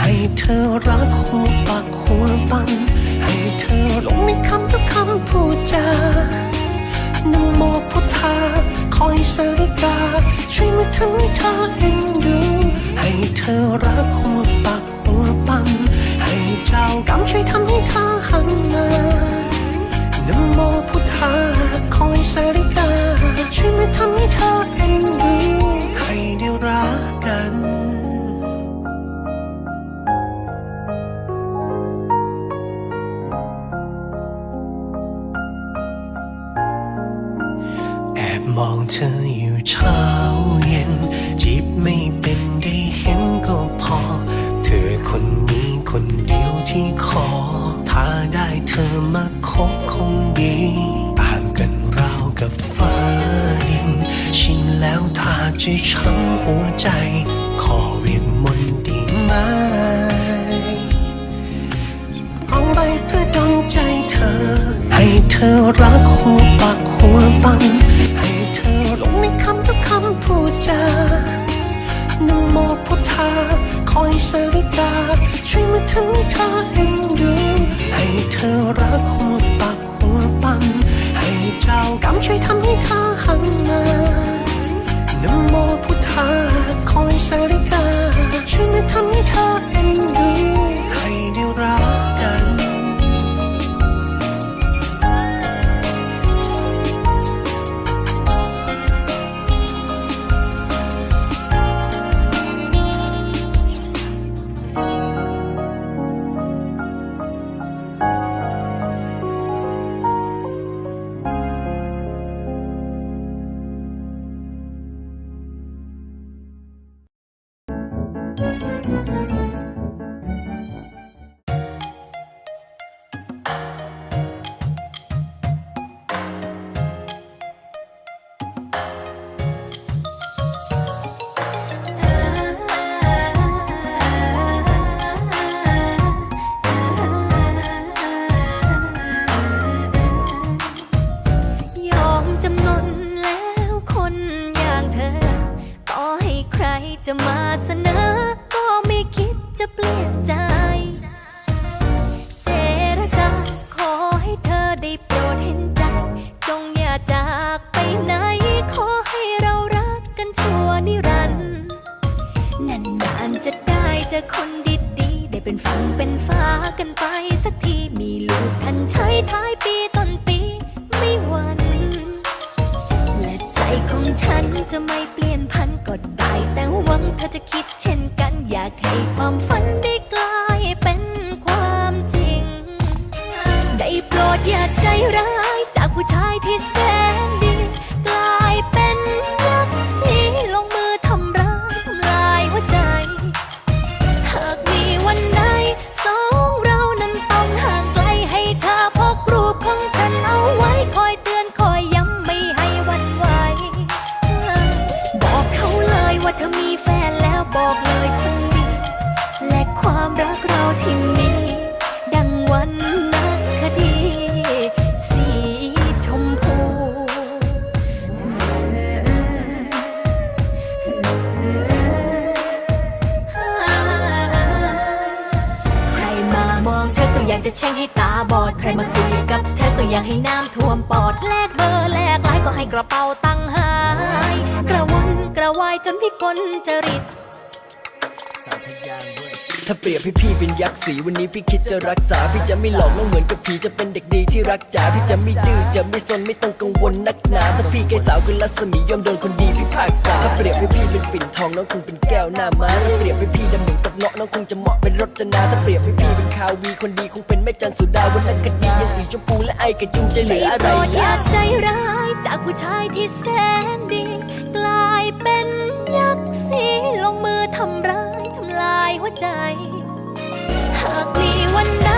ให้เธอรักหัวปากหัวปัน ให้เธอลงในคำทุกคำพูดจานโมพุทธาคอยสาริกา ช่วยมาทำให้เธอเอ็นดู ให้เธอรักหัวปาก มองเธออยู่เช้าเย็น จีบไม่เป็นได้เห็นก็พอ เธอคนนี้คนเดียวที่ขอ ถ้าได้เธอมาคบคงดีต่างกันราวกับฟ้าดิน ชินแล้วถ้าจะช้ำหัวใจ ขอเวียนมนต์ดีไหมเอาไปเพื่อดองใจเธอ ให้เธอรักหัวปากหัวปันให้ สาริกาช่วยมาถึงเธอเอ็นดูให้เธอรักหัวปากหัวปันให้เจ้ากรรมช่วยทำให้เธอหันมานโมพุทธาคอยสาริกาช่วยมาทำให้เธอ จำนนแล้วคนอย่างเธอ ต่อให้ใครจะมาเสนอ ก็ไม่คิดจะเปลี่ยนใจ เจรจาขอให้เธอได้โปรดเห็นใจ จงอย่าจากไปไหน ขอให้เรารักกันชั่วนิรันดร์นานๆจะได้เจอคนดีๆได้เป็นฝั่งเป็นฟ้ากันไปสักทีมีลูกทันใช้ท้าย เปลี่ยนพันก็ได้ แต่หวังเธอจะคิดเช่นกัน อยากให้ความฝันได้กลายเป็นความจริง ได้โปรดอย่าใจร้าย จะแช่งให้ตาบอด ใครมาคุยกับเธอก็อยากให้น้ำท่วมปอด แลกเบอร์แลกไลน์ก็ให้กระเป๋าตังค์หาย กระวนกระวายจนที่คนจริต ถ้าเปรียบให้พี่เป็นยักษ์สีวันนี้พี่คิดจะรักษา พี่จะไม่หลอกน้องเหมือนกับผีจะเป็นเด็กดีที่รักจ๋าพี่จะไม่ดื้อจะไม่ซนไม่ต้องกังวลนักหนาถ้าพี่แก่สาวคือรัศมียอมโดนคนดีพิพากษาถ้าเปรียบให้พี่เป็นปิ่นทองน้องคงเป็นแก้วหน้าม้าถ้าเปรียบให้พี่ดำหนึ่งกับเงาะน้องคงจะเหมาะเป็นรจนาถ้าเปรียบให้พี่เป็นคาวีคนดีคงเป็นแม่จันสุดาวันนั้นคดียังสีชมพูและไอกระจูจะเหลืออะไรอยาล่ะใจร้ายจากผู้ชายที่แสนดี กลายเป็นยักษ์สีลงมือทำ ใจ หากมีวันใด